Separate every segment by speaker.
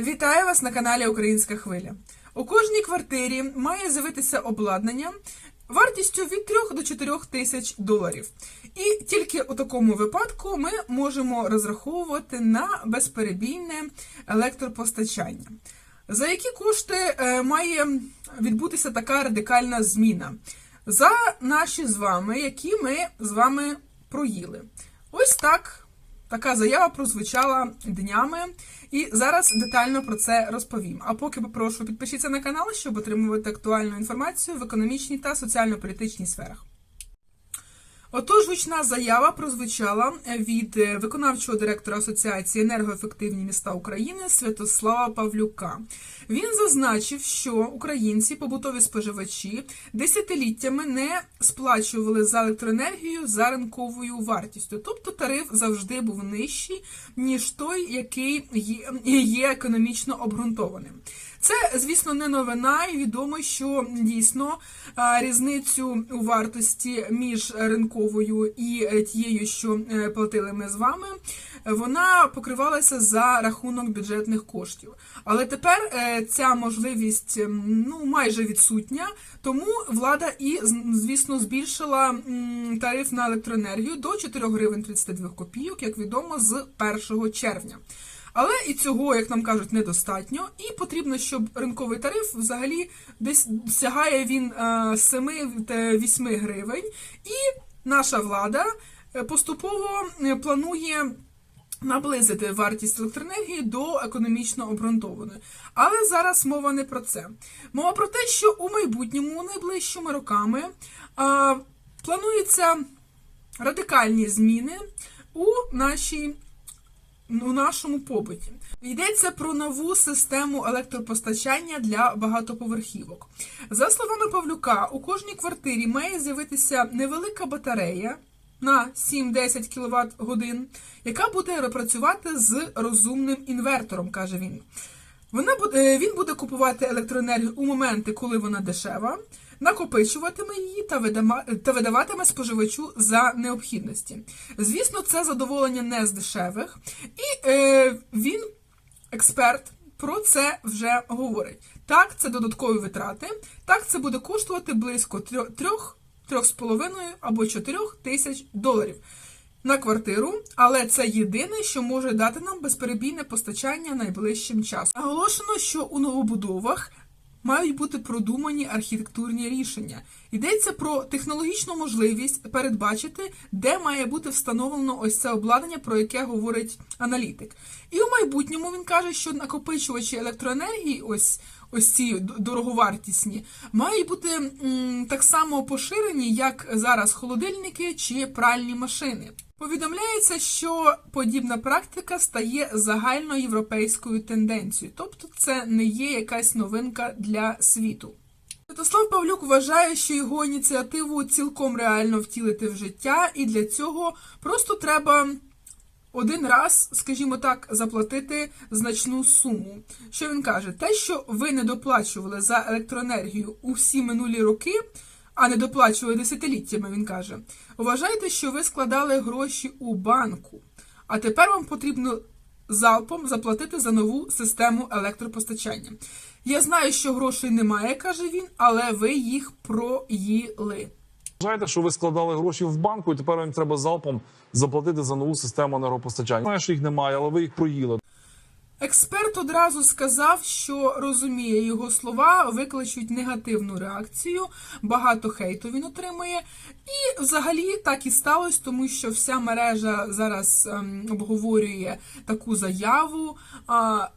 Speaker 1: Вітаю вас на каналі Українська Хвиля. У кожній квартирі має з'явитися обладнання вартістю від 3 до 4 тисяч доларів. І тільки у такому випадку ми можемо розраховувати на безперебійне електропостачання. За які кошти е, має відбутися така радикальна зміна? За наші з вами, які ми з вами проїли. Ось так така заява прозвучала днями, і зараз детально про це розповім. А поки попрошу підпишіться на канал, щоб отримувати актуальну інформацію в економічній та соціально-політичній сферах. Отож, гучна заява прозвучала від е, виконавчого директора Асоціації енергоефективні міста України Святослава Павлюка. Він зазначив, що українці, побутові споживачі, десятиліттями не сплачували за електроенергію за ринковою вартістю, тобто тариф завжди був нижчий, ніж той, який є економічно обґрунтованим. Це, звісно, не новина, і відомо, що дійсно різницю у вартості між ринковою і е, тією, що е, платили ми з вами, вона покривалася за рахунок бюджетних коштів. Але тепер е, ця можливість ну майже відсутня, тому влада і звісно збільшила тариф на електроенергію до 4 гривень 32 копійок, як відомо, з 1 червня. Але і цього, як нам кажуть, недостатньо, і потрібно, щоб ринковий тариф взагалі десь сягає він 7-8 гривень. І наша влада е, поступово е, планує наблизити вартість електроенергії до економічно обґрунтованої. Але зараз мова не про це. Мова про те, що у майбутньому, найближчими роками, а, плануються радикальні зміни у нашій у нашому побуті. Йдеться про нову систему електропостачання для багатоповерхівок. За словами Павлюка, у кожній квартирі має з'явитися невелика батарея на 7-10 кВт годин, яка буде працювати з розумним інвертором, каже він. Вона буде, він буде купувати електроенергію у моменти, коли вона дешева, накопичуватиме її та, видаватиме споживачу за необхідності. Звісно, це задоволення не з дешевих, і е, він, експерт, про це вже говорить. Так, це додаткові витрати, так, це буде коштувати близько 3, 3,5 або 4 тисяч доларів на квартиру, але це єдине, що може дати нам безперебійне постачання найближчим часом. Наголошено, що у новобудовах мають бути продумані архітектурні рішення. Йдеться про технологічну можливість передбачити, де має бути встановлено ось це обладнання, про яке говорить аналітик. І у майбутньому він каже, що накопичувачі електроенергії, ось ось ці дороговартісні, мають бути так само поширені, як зараз холодильники чи пральні машини. Повідомляється, що подібна практика стає загальноєвропейською тенденцією, тобто це не є якась новинка для світу. Святослав Павлюк вважає, що його ініціативу цілком реально втілити в життя, і для цього просто треба один раз, скажімо так, заплатити значну суму. Що він каже? Те, що ви не доплачували за електроенергію усі минулі роки, а не доплачували десятиліттями, він каже. Вважайте, що ви складали гроші у банку, а тепер вам потрібно залпом заплатити за нову систему електропостачання. Я знаю, що грошей немає, каже він, але ви їх проїли.
Speaker 2: Вважаєте, що ви складали гроші в банку, і тепер вам треба залпом заплатити за нову систему енергопостачання. Знаю, що їх немає, але ви їх проїли.
Speaker 1: Експерт одразу сказав, що розуміє його слова, викличуть негативну реакцію, багато хейту він отримує. І взагалі так і сталося, тому що вся мережа зараз ем, обговорює таку заяву. А,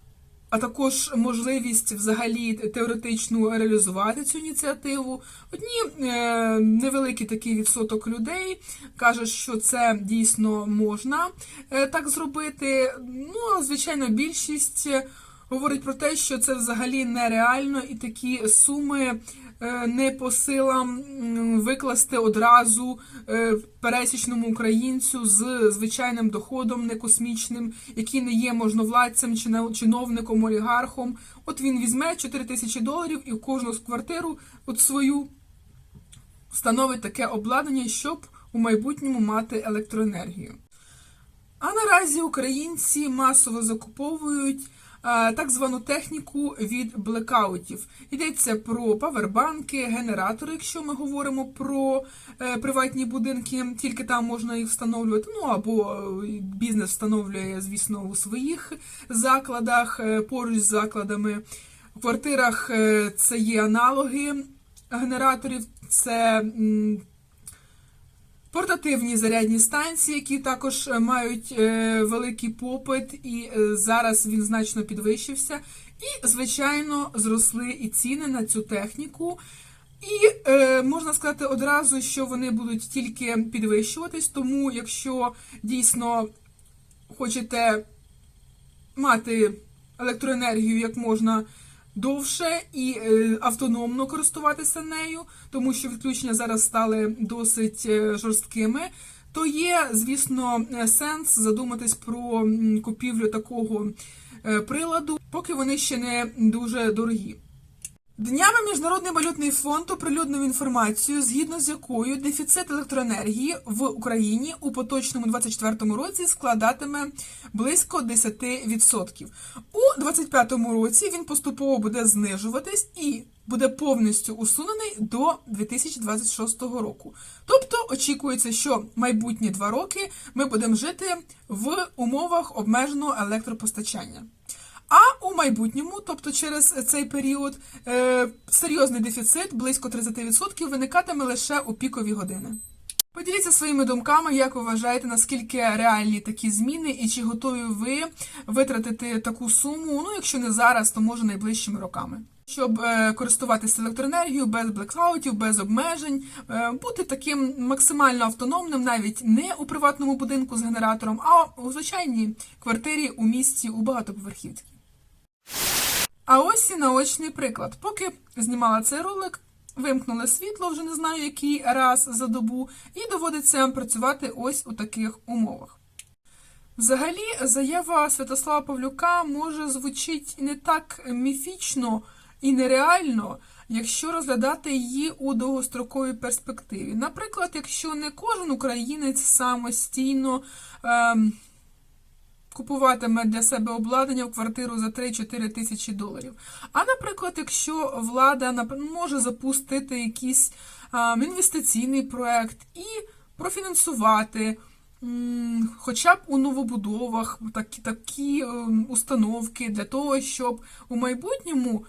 Speaker 1: а також можливість взагалі теоретично реалізувати цю ініціативу. Одні е, невеликий такий відсоток людей каже, що це дійсно можна е, так зробити. Ну, а звичайно, більшість говорить про те, що це взагалі нереально, і такі суми не по силам викласти одразу е, пересічному українцю з звичайним доходом, не космічним, який не є можновладцем чи чиновником, олігархом. От він візьме 4 тисячі доларів і в кожну квартиру от свою встановить таке обладнання, щоб у майбутньому мати електроенергію. А наразі українці масово закуповують так звану техніку від блекаутів. Йдеться про павербанки, генератори, якщо ми говоримо про е, приватні будинки, тільки там можна їх встановлювати. Ну або е, бізнес встановлює, звісно, у своїх закладах, е, поруч з закладами. В квартирах е, це є аналоги генераторів, це портативні зарядні станції, які також е, мають е, великий попит, і е, зараз він значно підвищився. І, звичайно, зросли і ціни на цю техніку. І е, можна сказати одразу, що вони будуть тільки підвищуватись, тому якщо дійсно хочете мати електроенергію як можна довше і е, автономно користуватися нею, тому що відключення зараз стали досить е, жорсткими. То є, звісно, е, сенс задуматись про купівлю такого приладу, поки вони ще не дуже дорогі. Днями Міжнародний валютний фонд оприлюднив інформацію, згідно з якою дефіцит електроенергії в Україні у поточному 24 році складатиме близько 10%. У 25 році він поступово буде знижуватись і буде повністю усунений до 2026 року. Тобто очікується, що майбутні два роки ми будемо жити в умовах обмеженого електропостачання. А у майбутньому, тобто через цей період, е, серйозний дефіцит близько 30% виникатиме лише у пікові години. Поділіться своїми думками, як ви вважаєте, наскільки реальні такі зміни, і чи готові ви витратити таку суму, ну якщо не зараз, то може найближчими роками. Щоб е, користуватися електроенергією без блекаутів, без обмежень, е, бути таким максимально автономним, навіть не у приватному будинку з генератором, а у звичайній квартирі у місті у багатоповерхівці. А ось і наочний приклад. Поки знімала цей ролик, вимкнули світло, вже не знаю який раз за добу, і доводиться працювати ось у таких умовах. Взагалі, заява Святослава Павлюка може звучить не так міфічно і нереально, якщо розглядати її у довгостроковій перспективі. Наприклад, якщо не кожен українець самостійно ем, купуватиме для себе обладнання в квартиру за 3-4 тисячі доларів. А наприклад, якщо влада може запустити якийсь інвестиційний проект і профінансувати. Хоча б у новобудовах такі, такі ем, установки для того, щоб у майбутньому,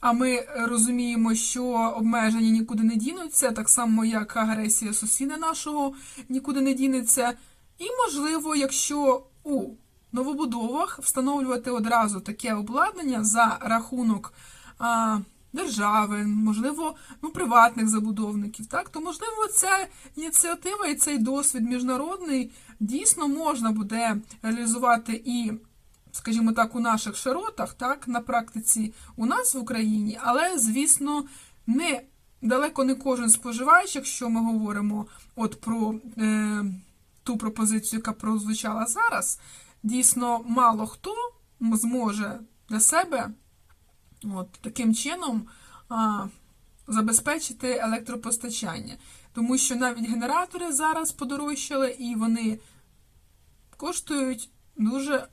Speaker 1: а ми розуміємо, що обмеження нікуди не дінуться, так само як агресія сусіда нашого нікуди не дінеться. І можливо, якщо у новобудовах встановлювати одразу таке обладнання за рахунок а, держави, можливо, ну, приватних забудовників, так, то можливо ця ініціатива і цей досвід міжнародний дійсно можна буде реалізувати і. Скажімо так, у наших широтах, так, на практиці у нас в Україні, але, звісно, не далеко не кожен споживач, якщо ми говоримо от про е, ту пропозицію, яка прозвучала зараз, дійсно мало хто зможе для себе от, таким чином а, забезпечити електропостачання. Тому що навіть генератори зараз подорожчали і вони коштують дуже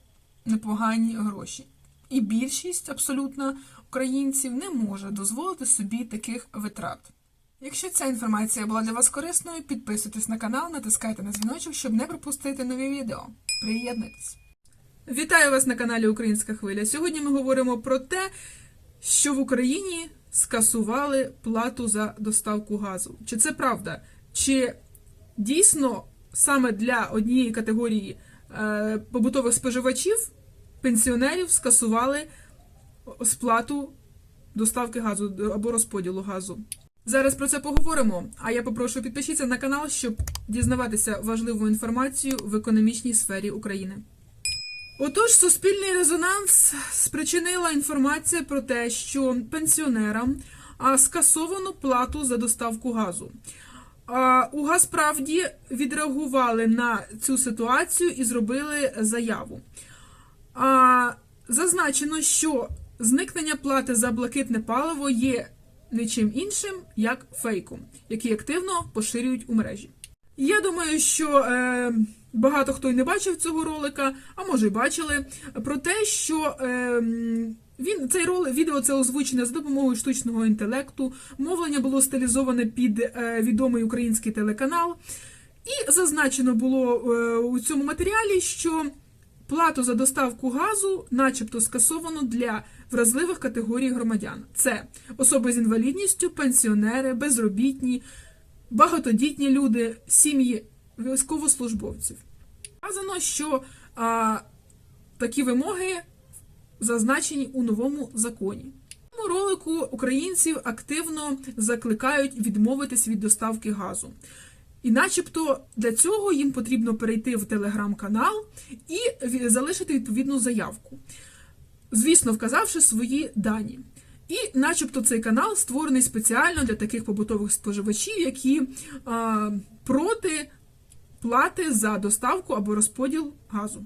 Speaker 1: непогані гроші. І більшість абсолютно українців не може дозволити собі таких витрат. Якщо ця інформація була для вас корисною, підписуйтесь на канал, натискайте на дзвіночок, щоб не пропустити нові відео. Приєднуйтесь! Вітаю вас на каналі Українська Хвиля. Сьогодні ми говоримо про те, що в Україні скасували плату за доставку газу. Чи це правда? Чи дійсно саме для однієї категорії е, побутових споживачів, пенсіонерів, скасували сплату доставки газу або розподілу газу? Зараз про це поговоримо. А я попрошу підпишіться на канал, щоб дізнаватися важливу інформацію в економічній сфері України. Отож, суспільний резонанс спричинила інформація про те, що пенсіонерам скасовано плату за доставку газу. У Газправді відреагували на цю ситуацію і зробили заяву. Зазначено, що зникнення плати за блакитне паливо є нічим іншим, як фейком, який активно поширюють у мережі. Я думаю, що е, багато хто й не бачив цього ролика, а може й бачили, про те, що ем, він цей ролик, відео це озвучене за допомогою штучного інтелекту. Мовлення було стилізоване під е, відомий український телеканал. І зазначено було е, у цьому матеріалі, що плату за доставку газу, начебто, скасовано для вразливих категорій громадян: це особи з інвалідністю, пенсіонери, безробітні, багатодітні люди, сім'ї військовослужбовців. Вказано, що а, такі вимоги зазначені у новому законі. У цьому ролику українців активно закликають відмовитись від доставки газу. І начебто для цього їм потрібно перейти в телеграм-канал і залишити відповідну заявку, звісно, вказавши свої дані. І, начебто, цей канал створений спеціально для таких побутових споживачів, які а, проти плати за доставку або розподіл газу.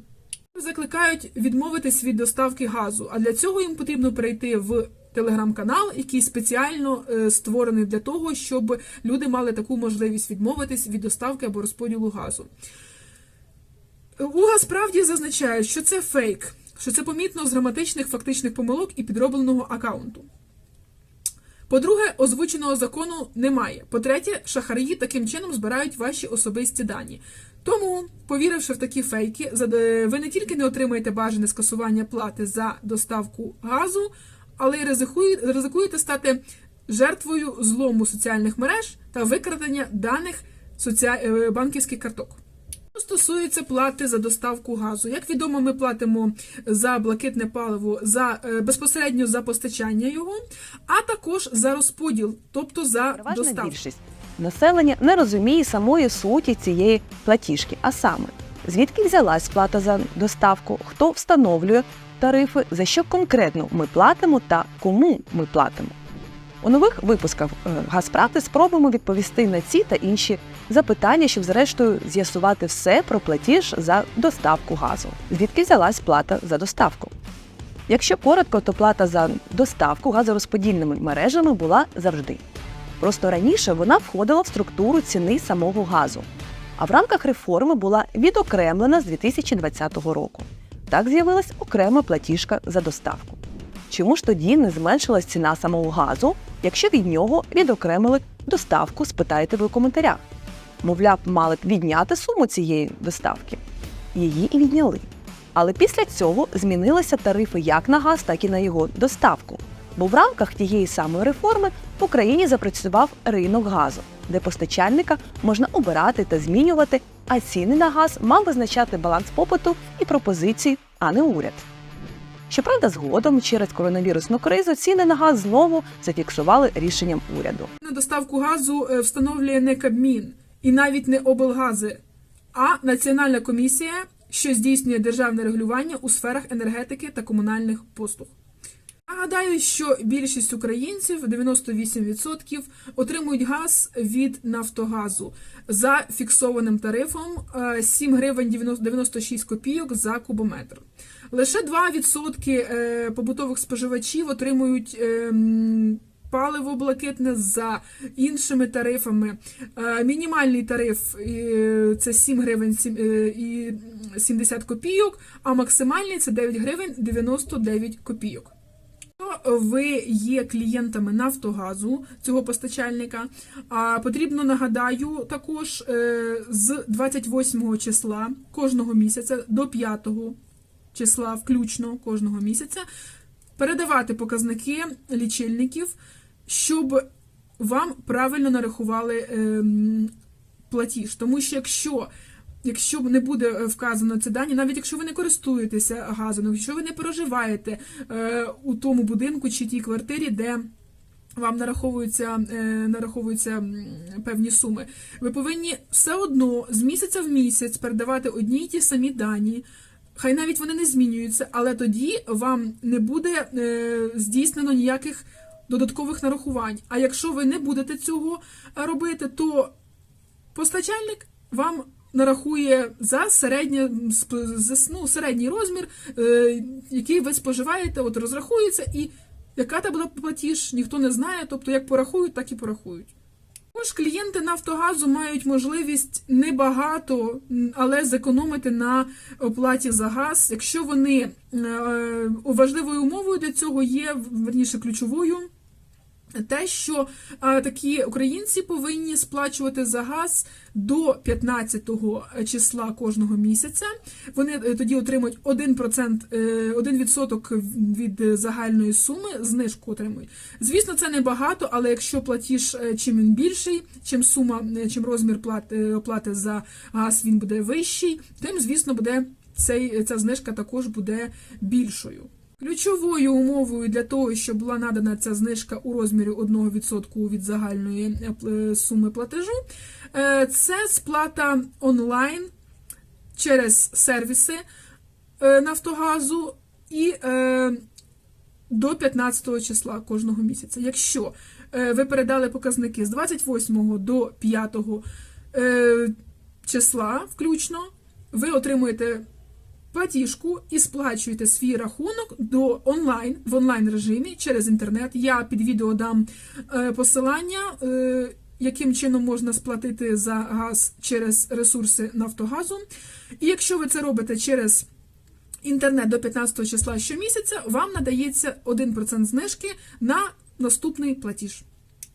Speaker 1: Закликають відмовитись від доставки газу, а для цього їм потрібно перейти в телеграм-канал, який спеціально е, створений для того, щоб люди мали таку можливість відмовитись від доставки або розподілу газу. У Газправді зазначають, що це фейк, що це помітно з граматичних фактичних помилок і підробленого акаунту. По-друге, озвученого закону немає. По-третє, шахраї таким чином збирають ваші особисті дані. Тому, повіривши в такі фейки, ви не тільки не отримаєте бажане скасування плати за доставку газу, але й ризикуєте стати жертвою злому соціальних мереж та викрадення даних е, банківських карток. Що стосується плати за доставку газу, як відомо, ми платимо за блакитне паливо за е, безпосередньо за постачання його, а також за розподіл, тобто за
Speaker 3: Переважна
Speaker 1: доставку.
Speaker 3: більшість населення не розуміє самої суті цієї платіжки, а саме звідки взялась плата за доставку, хто встановлює тарифи, за що конкретно ми платимо та кому ми платимо. У нових випусках е, Газпрати спробуємо відповісти на ці та інші запитання, щоб зрештою з'ясувати все про платіж за доставку газу. Звідки взялась плата за доставку? Якщо коротко, то плата за доставку газорозподільними мережами була завжди. Просто раніше вона входила в структуру ціни самого газу, а в рамках реформи була відокремлена з 2020 року. Так з'явилась окрема платіжка за доставку. Чому ж тоді не зменшилась ціна самого газу, якщо від нього відокремили доставку, спитаєте ви у коментарях. Мовляв, мали б відняти суму цієї доставки. Її і відняли. Але після цього змінилися тарифи як на газ, так і на його доставку. Бо в рамках тієї самої реформи в Україні запрацював ринок газу, де постачальника можна обирати та змінювати, а ціни на газ мав визначати баланс попиту і пропозиції, а не уряд. Щоправда, згодом через коронавірусну кризу ціни на газ знову зафіксували рішенням уряду.
Speaker 1: На доставку газу е, встановлює не Кабмін і навіть не облгази, а Національна комісія, що здійснює державне регулювання у сферах енергетики та комунальних послуг. Нагадаю, що більшість українців, 98%, отримують газ від Нафтогазу за фіксованим тарифом е, 7 гривень 90 96 копійок за кубометр. Лише 2% е, побутових споживачів отримують е, паливо блакитне за іншими тарифами. Е, Мінімальний тариф е, це 7 гривень е, і 70 копійок, а максимальний це 9 гривень 99 копійок. Якщо ви є клієнтами Нафтогазу цього постачальника, а потрібно нагадаю також е, з 28 числа кожного місяця до 5 числа, включно кожного місяця, передавати показники лічильників, щоб вам правильно нарахували ем, платіж. Тому що якщо Якщо не буде е, вказано ці дані, навіть якщо ви не користуєтеся газом, якщо ви не проживаєте е, у тому будинку чи тій квартирі, де вам нараховуються, е, нараховуються певні суми, ви повинні все одно з місяця в місяць передавати одні й ті самі дані. Хай навіть вони не змінюються, але тоді вам не буде здійснено ніяких додаткових нарахувань. А якщо ви не будете цього робити, то постачальник вам нарахує за середнє, ну, середній розмір, е, який ви споживаєте, от розрахується, і яка там була платіж, ніхто не знає. Тобто, як порахують, так і порахують. Також клієнти Нафтогазу мають можливість небагато, але зекономити на оплаті за газ, якщо вони е, важливою умовою для цього є верніше ключовою. Те, що е, такі українці повинні сплачувати за газ до 15 числа кожного місяця. Вони е, тоді отримують 1%, е, 1% від е, загальної суми, знижку отримують. Звісно, це не багато, але якщо платіж чим він більший, чим сума, чим розмір плат, е, оплати за газ він буде вищий, тим, звісно, буде цей, ця знижка також буде більшою. Ключовою умовою для того, щоб була надана ця знижка у розмірі 1% від загальної е, суми платежу, е, це сплата онлайн через сервіси е, Нафтогазу і е, до 15 числа кожного місяця. Якщо е, ви передали показники з 28 до 5 е, числа включно, ви отримуєте платіжку і сплачуєте свій рахунок до онлайн в онлайн режимі через інтернет. Я під відео дам е, посилання, е, яким чином можна сплатити за газ через ресурси Нафтогазу. І якщо ви це робите через інтернет до 15 числа щомісяця, вам надається 1% знижки на наступний платіж.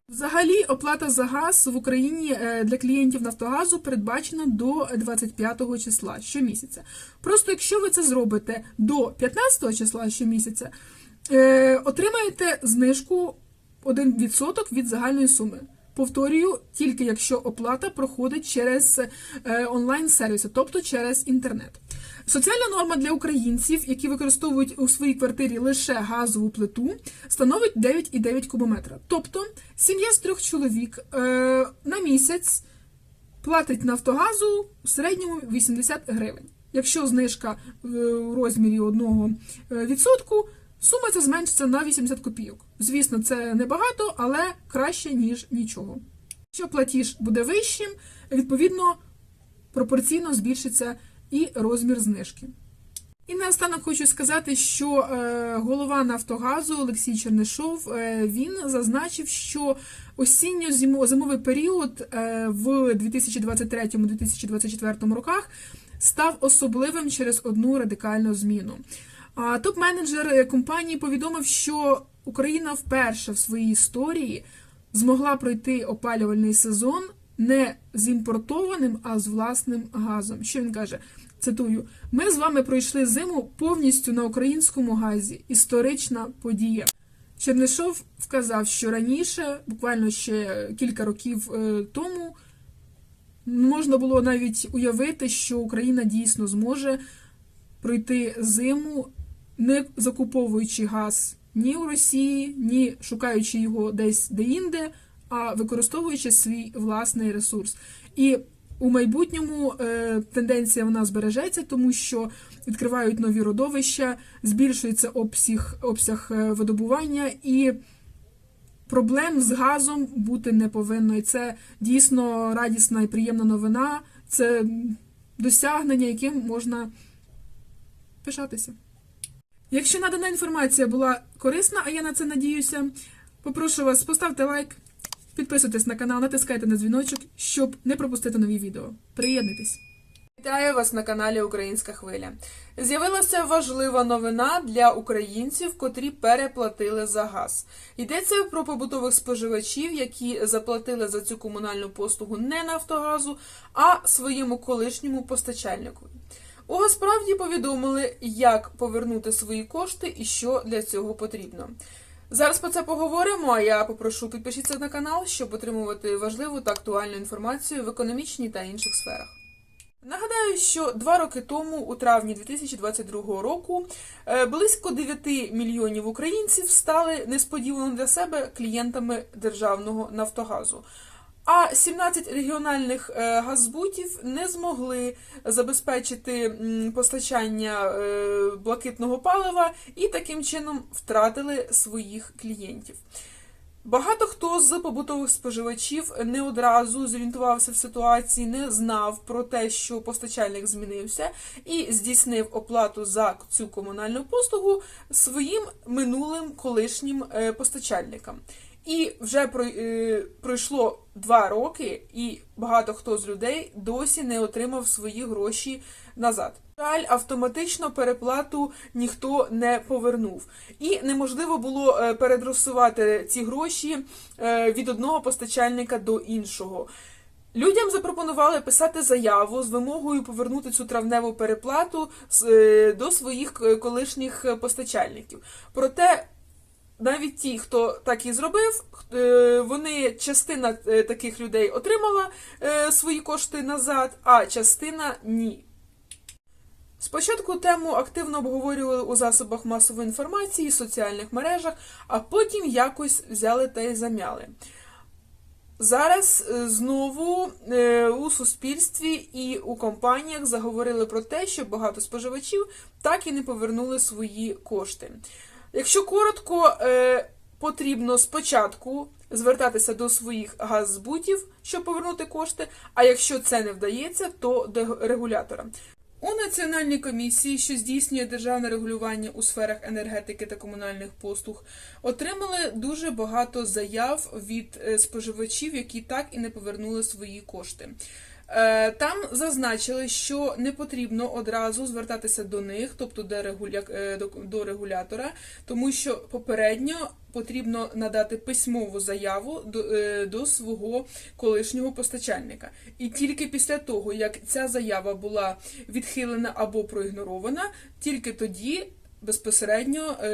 Speaker 1: Взагалі, оплата за газ в Україні е, для клієнтів Нафтогазу передбачена до 25 числа щомісяця. Просто якщо ви це зробите до 15 числа щомісяця, е, отримаєте знижку 1% від загальної суми. Повторюю, тільки якщо оплата проходить через е, онлайн-сервіси, тобто через інтернет. Соціальна норма для українців, які використовують у своїй квартирі лише газову плиту, становить 9,9 кубометра. Тобто сім'я з трьох чоловік е, на місяць платить Нафтогазу в середньому 80 гривень. Якщо знижка е, в розмірі 1%, сума ця зменшиться на 80 копійок. Звісно, це небагато, але краще, ніж нічого. Якщо платіж буде вищим, відповідно пропорційно збільшиться і розмір знижки. І наостанок хочу сказати, що е, голова Нафтогазу Олексій Чернишов е, він зазначив, що осінньо-зимовий період е, в 2023-2024 роках став особливим через одну радикальну зміну. А топ-менеджер компанії повідомив, що Україна вперше в своїй історії змогла пройти опалювальний сезон не з імпортованим, а з власним газом. Що він каже? Цитую: ми з вами пройшли зиму повністю на українському газі. Історична подія. Чернишов вказав, що раніше, буквально ще кілька років е, тому, можна було навіть уявити, що Україна дійсно зможе пройти зиму, не закуповуючи газ ні у Росії, ні шукаючи його десь де-інде, а використовуючи свій власний ресурс. І у майбутньому е, тенденція вона збережеться, тому що відкривають нові родовища, збільшується обсяг, обсяг е, видобування і проблем з газом бути не повинно. І це дійсно радісна і приємна новина. Це досягнення, яким можна пишатися. Якщо надана інформація була корисна, а я на це надіюся, попрошу вас поставте лайк, підписуйтесь на канал, натискайте на дзвіночок, щоб не пропустити нові відео. Приєднуйтесь! Вітаю вас на каналі Українська Хвиля. З'явилася важлива новина для українців, котрі переплатили за газ. Йдеться про побутових споживачів, які заплатили за цю комунальну послугу не Нафтогазу, а своєму колишньому постачальнику. У Газправді повідомили, як повернути свої кошти і що для цього потрібно. Зараз про це поговоримо. А я попрошу підпишіться на канал, щоб отримувати важливу та актуальну інформацію в економічній та інших сферах. Нагадаю, що два роки тому, у травні 2022 року, е, близько 9 мільйонів українців стали несподівано для себе клієнтами державного Нафтогазу. А 17 регіональних е, газзбутів не змогли забезпечити постачання е, блакитного палива і таким чином втратили своїх клієнтів. Багато хто з побутових споживачів не одразу зорієнтувався в ситуації, не знав про те, що постачальник змінився, і здійснив оплату за цю комунальну послугу своїм минулим колишнім е, постачальникам. І вже е, пройшло два роки, і багато хто з людей досі не отримав свої гроші назад. Жаль, автоматично переплату ніхто не повернув, і неможливо було е, передросувати ці гроші е, від одного постачальника до іншого. Людям запропонували писати заяву з вимогою повернути цю травневу переплату до своїх колишніх постачальників. Проте навіть ті, хто так і зробив, е, вони частина е, таких людей отримала е, свої кошти назад, а частина ні. Спочатку тему активно обговорювали у засобах масової інформації, соціальних мережах, а потім якось взяли та й замяли. Зараз знову у суспільстві і у компаніях заговорили про те, що багато споживачів так і не повернули свої кошти. Якщо коротко, е, потрібно спочатку звертатися до своїх газзбутів, щоб повернути кошти, а якщо це не вдається, то до регулятора. У Національній комісії, що здійснює державне регулювання у сферах енергетики та комунальних послуг, отримали дуже багато заяв від е, споживачів, які так і не повернули свої кошти. Е, Там зазначили, що не потрібно одразу звертатися до них, тобто до, е, регулятора, тому що попередньо потрібно надати письмову заяву до, е, до свого колишнього постачальника. І тільки після того, як ця заява була відхилена або проігнорована, тільки тоді безпосередньо е,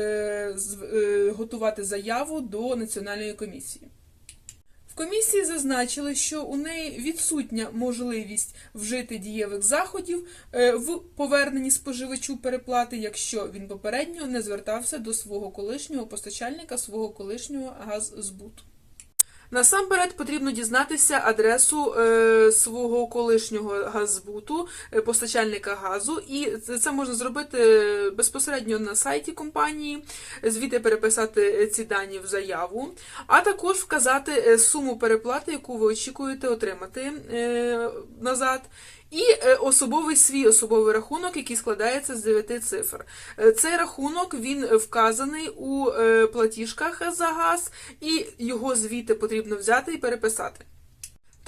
Speaker 1: е, готувати заяву до національної комісії. Комісії зазначили, що у неї відсутня можливість вжити дієвих заходів е, в поверненні споживачу переплати, якщо він попередньо не звертався до свого колишнього постачальника, свого колишнього газзбуту. Насамперед потрібно дізнатися адресу е, свого колишнього газбуту, е, постачальника газу, і це- можна зробити безпосередньо на сайті компанії, звідти переписати ці дані в заяву, а також вказати е, суму переплати, яку ви очікуєте отримати е, назад. І е, особовий свій особовий рахунок, який складається з 9 цифр. Е, Цей рахунок він вказаний у е, платіжках за газ, і його звідти потрібно взяти і переписати.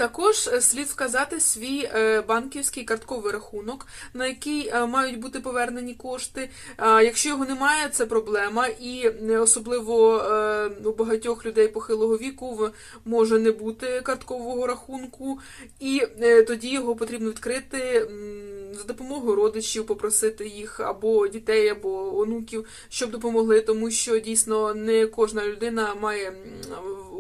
Speaker 1: Також е, слід вказати свій е, банківський картковий рахунок, на який е, мають бути повернені кошти. Якщо його немає, це проблема, і особливо у багатьох людей похилого віку може не бути карткового рахунку, і тоді його потрібно відкрити за допомогою родичів, попросити їх або дітей, або онуків, щоб допомогли, тому що дійсно не кожна людина має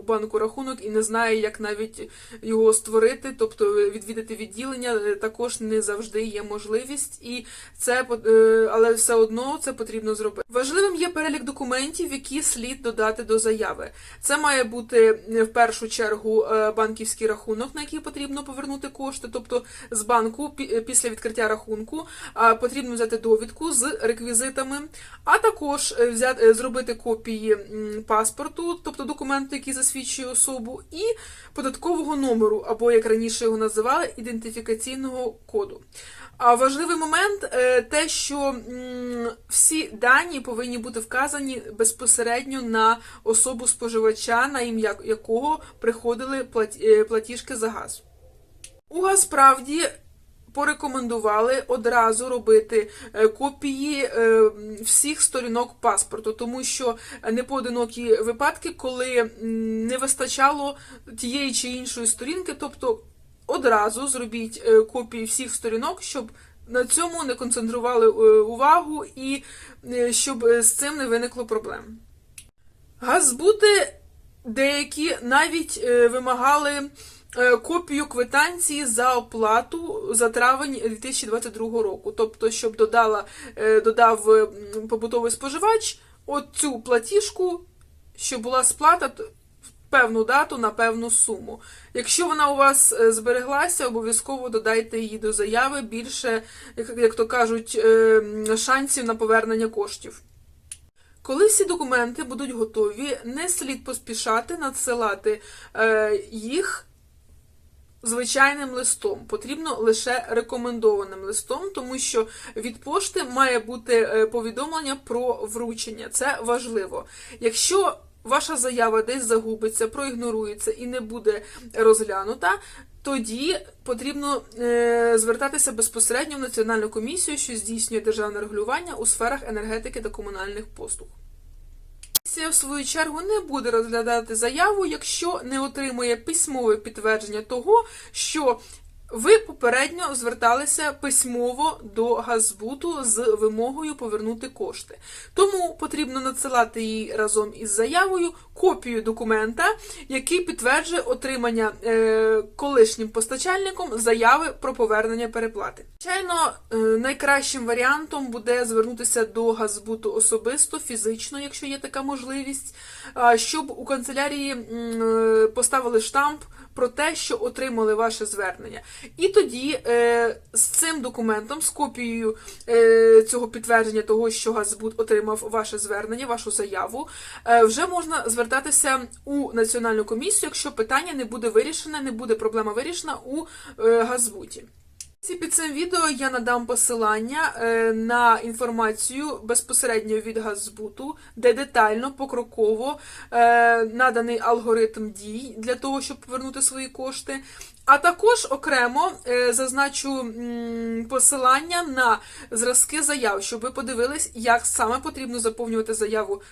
Speaker 1: у банку рахунок і не знає, як навіть його створити, тобто відвідати відділення е, також не завжди є можливість, і це е, але все одно це потрібно зробити. Важливим є перелік документів, які слід додати до заяви. Це має бути е, в першу чергу банківський рахунок, на який потрібно повернути кошти. Тобто з банку після відкриття рахунку потрібно взяти довідку з реквізитами, а також взяти зробити копії паспорту, тобто документу, який засвідчує особу, і податкового номеру, або як раніше його називали, ідентифікаційного коду. А важливий момент е, те, що всі дані повинні бути вказані безпосередньо на особу споживача, на ім'я якого приходили е, платіжки за газ. У Газправді порекомендували одразу робити е, копії е, всіх сторінок паспорту, тому що непоодинокі випадки, коли не вистачало тієї чи іншої сторінки, тобто одразу зробіть е, копії всіх сторінок, щоб на цьому не концентрували увагу і щоб з цим не виникло проблем. Газбути деякі навіть вимагали копію квитанції за оплату за травень 2022 року. Тобто, щоб додала, е, додав е, побутовий споживач оцю платіжку, що була сплата в певну дату на певну суму. Якщо вона у вас е, збереглася, обов'язково додайте її до заяви більше, як, то кажуть, е, шансів на повернення коштів. Коли всі документи будуть готові, не слід поспішати надсилати е, їх звичайним листом. Потрібно лише рекомендованим листом, тому що від пошти має бути е, повідомлення про вручення. Це важливо. Якщо ваша заява десь загубиться, проігнорується і не буде розглянута, тоді потрібно е, звертатися безпосередньо в Національну комісію, що здійснює державне регулювання у сферах енергетики та комунальних послуг. Комісія, в свою чергу, не буде розглядати заяву, якщо не отримує письмове підтвердження того, що ви попередньо зверталися письмово до Газбуту з вимогою повернути кошти. Тому потрібно надсилати їй разом із заявою копію документа, який підтверджує отримання е, колишнім постачальником заяви про повернення переплати. Звичайно, е, найкращим варіантом буде звернутися до Газбуту особисто, фізично, якщо є така можливість, щоб у канцелярії е, поставили штамп про те, що отримали ваше звернення. І тоді е, з цим документом, з копією е, цього підтвердження того, що Газбут отримав ваше звернення, вашу заяву, е, вже можна звертатися у національну комісію, якщо питання не буде вирішене, не буде проблема вирішена у е, Газбуті. Під цим відео я надам посилання е, на інформацію безпосередньо від Газбуту, де детально, покроково е, наданий алгоритм дій для того, щоб повернути свої кошти. А також окремо е, зазначу посилання на зразки заяв, щоб ви подивились, як саме потрібно заповнювати заяву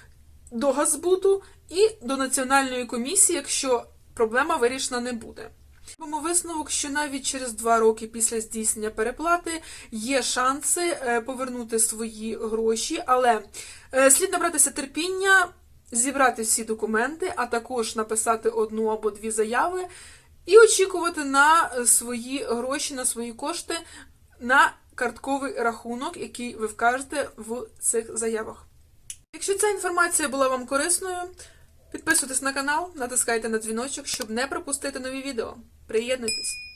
Speaker 1: до Газбуту і до національної комісії, якщо проблема вирішена не буде. Робимо висновок, що навіть через два роки після здійснення переплати є шанси е, повернути свої гроші, але е, слід набратися терпіння, зібрати всі документи, а також написати одну або дві заяви і очікувати на е, свої гроші, на свої кошти на картковий рахунок, який ви вкажете в цих заявах. Якщо ця інформація була вам корисною, підписуйтесь на канал, натискайте на дзвіночок, щоб не пропустити нові відео. Приєднуйтесь!